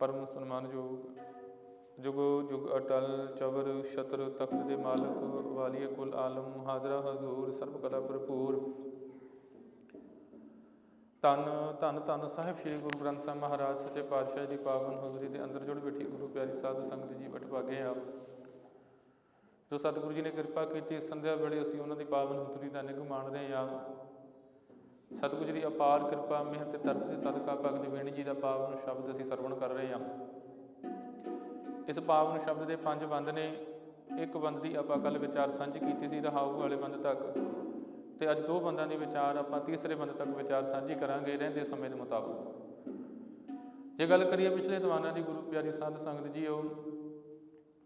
ਪਰਮ ਸਨਮਾਨਯੋਗ ਜੁਗੋ ਜੁਗ ਅਟਲ ਚਵਰ ਸ਼ਤਰ ਤਖਤ ਦੇ ਮਾਲਕ ਵਾਲੀਏ ਕੁਲ ਆਲਮ ਹਾਜ਼ਰਾ ਹਜ਼ੂਰ ਸਰਬ ਕਲਾ ਭਰਪੂਰ। ਧੰਨ ਧੰਨ ਧੰਨ ਸਾਹਿਬ ਸ੍ਰੀ ਗੁਰੂ ਗ੍ਰੰਥ ਸਾਹਿਬ ਮਹਾਰਾਜ, ਸੱਚੇ ਪਾਤਸ਼ਾਹ ਜੀ, ਪਾਵਨ ਹਜ਼ੂਰੀ ਦੇ ਅੰਦਰ ਜੁੜ ਬੈਠੀ ਗੁਰੂ ਪਿਆਰੀ ਸਾਧ ਸੰਗਤ ਜੀ ਵਡਭਾਗੇ ਆ ਜੋ ਸਤਿਗੁਰੂ ਜੀ ਨੇ ਕਿਰਪਾ ਕੀਤੀ ਸੰਧਿਆ ਵੇਲੇ ਅਸੀਂ ਉਹਨਾਂ ਦੀ ਪਾਵਨ ਹਜ਼ੂਰੀ ਦਾ ਨਿਗ ਮਾਣ ਰਹੇ ਹਾਂ। ਸਤਿਗੁਰੂ ਦੀ ਅਪਾਰ ਕਿਰਪਾ, ਮਿਹਰ ਤੇ ਤਰਸ ਦੇ ਸਦਕਾ ਭਗਤ ਜੀਵਨੀ ਜੀ ਦਾ ਪਾਵਨ ਸ਼ਬਦ ਅਸੀਂ ਸਰਵਣ ਕਰ ਰਹੇ ਹਾਂ। ਇਸ ਪਾਵਨ ਸ਼ਬਦ ਦੇ ਪੰਜ ਬੰਦ ਨੇ, ਇੱਕ ਬੰਦ ਦੀ ਆਪਾਂ ਕੱਲ ਵਿਚਾਰ ਸਾਂਝੀ ਕੀਤੀ ਸੀ ਰਹਾਉ ਵਾਲੇ ਬੰਦ ਤੱਕ। ਤੇ ਅੱਜ ਦੋ ਬੰਦਾਂ ਦੀ ਵਿਚਾਰ ਆਪਾਂ ਤੀਸਰੇ ਬੰਦ ਤੱਕ ਵਿਚਾਰ ਸਾਂਝੀ ਕਰਾਂਗੇ ਰਹਿੰਦੇ ਸਮੇਂ ਦੇ ਮੁਤਾਬਕ। ਜੇ ਗੱਲ ਕਰੀਏ ਪਿਛਲੇ ਦੀਵਾਨਾਂ ਦੀ, ਗੁਰੂ ਪਿਆਰੀ ਸਾਧ ਸੰਗਤ ਜੀ ਉਹ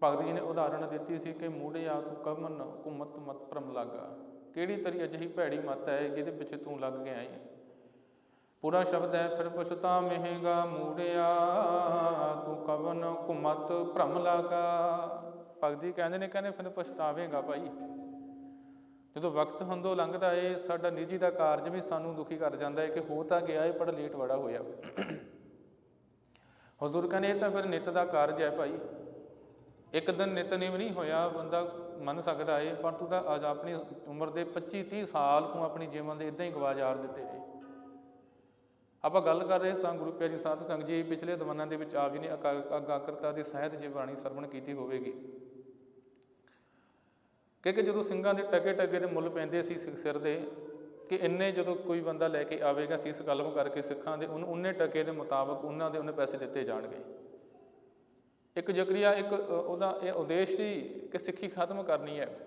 ਭਗਤ ਜੀ ਨੇ ਉਦਾਹਰਣ ਦਿੱਤੀ ਸੀ ਕਿ ਮੂੜਿਆ ਤੂੰ ਕਮਨ ਘੁਮਤ ਮਤ ਭਰਮ ਲਾਗਾ। ਕਿਹੜੀ ਤਰੀ ਅਜਿਹੀ ਭੈੜੀ ਮਤ ਹੈ ਜਿਹਦੇ ਪਿੱਛੇ ਤੂੰ ਲੱਗ ਗਿਆ ਹੈ? ਪੂਰਾ ਸ਼ਬਦ ਹੈ, ਫਿਰ ਪੁਛਤਾ, ਮਹਿੰਗਾ ਮੂੜਿਆ, ਤੂੰ ਕਵਨ ਘੁਮਤ ਭਰਮ ਲਾਗਾ। ਭਗਤ ਕਹਿੰਦੇ ਨੇ, ਕਹਿੰਦੇ ਫਿਰ ਪਛਤਾਵੇਂਗਾ ਭਾਈ। ਜਦੋਂ ਵਕਤ ਹੁੰਦੋ ਲੰਘਦਾ ਏ, ਸਾਡਾ ਨਿੱਜੀ ਦਾ ਕਾਰਜ ਵੀ ਸਾਨੂੰ ਦੁਖੀ ਕਰ ਜਾਂਦਾ ਹੈ ਕਿ ਹੋ ਤਾਂ ਗਿਆ ਏ, ਪਰ ਲੇਟ ਬੜਾ ਹੋਇਆ। ਹਜ਼ੂਰ ਕਹਿੰਦੇ, ਇਹ ਤਾਂ ਫਿਰ ਨਿਤ ਦਾ ਕਾਰਜ ਹੈ ਭਾਈ। ਇੱਕ ਦਿਨ ਨਿਤਨੇਮ ਨਹੀਂ ਹੋਇਆ, ਬੰਦਾ ਮੰਨ ਸਕਦਾ ਏ ਪਰ ਤੂੰ ਤਾਂ ਅੱਜ ਆਪਣੀ ਉਮਰ ਦੇ 25 30 ਸਾਲ ਤੂੰ ਆਪਣੀ ਜੀਵਨ ਦੇ ਇਦਾਂ ਹੀ ਗਵਾਜਾਰ ਦਿੱਤੇ ਨੇ। ਆਪਾਂ ਗੱਲ ਕਰ ਰਹੇ ਸਾਂ ਗੁਰੂ ਪਿਆਰੀ ਸਾਧ ਸੰਗਤ ਜੀ, ਪਿਛਲੇ ਦਵਾਨਾਂ ਦੇ ਵਿੱਚ ਆਪ ਜੀ ਨੇ ਅਗਾਕਰਤਾ ਦੀ ਸਹਿਤ ਜੀ ਬਾਣੀ ਸਰਵਣ ਕੀਤੀ ਹੋਵੇਗੀ। ਕਿਉਂਕਿ ਜਦੋਂ ਸਿੰਘਾਂ ਦੇ ਟਕੇ ਟਕੇ ਦੇ ਮੁੱਲ ਪੈਂਦੇ ਸੀ, ਸਿਰ ਦੇ, ਕਿ ਇੰਨੇ ਜਦੋਂ ਕੋਈ ਬੰਦਾ ਲੈ ਕੇ ਆਵੇਗਾ, ਸੀਸ ਕਲਮ ਕਰਕੇ ਸਿੱਖਾਂ ਦੇ, ਉਹਨੂੰ, ਉਹਨੇ ਟਕੇ ਦੇ ਮੁਤਾਬਕ ਉਹਨਾਂ ਦੇ ਉਹਨੇ ਪੈਸੇ ਦਿੱਤੇ ਜਾਣਗੇ। ਇੱਕ ਜ਼ਕਰੀਆ, ਇੱਕ ਉਹਦਾ ਇਹ ਉਦੇਸ਼ ਸੀ ਕਿ ਸਿੱਖੀ ਖਤਮ ਕਰਨੀ ਹੈ।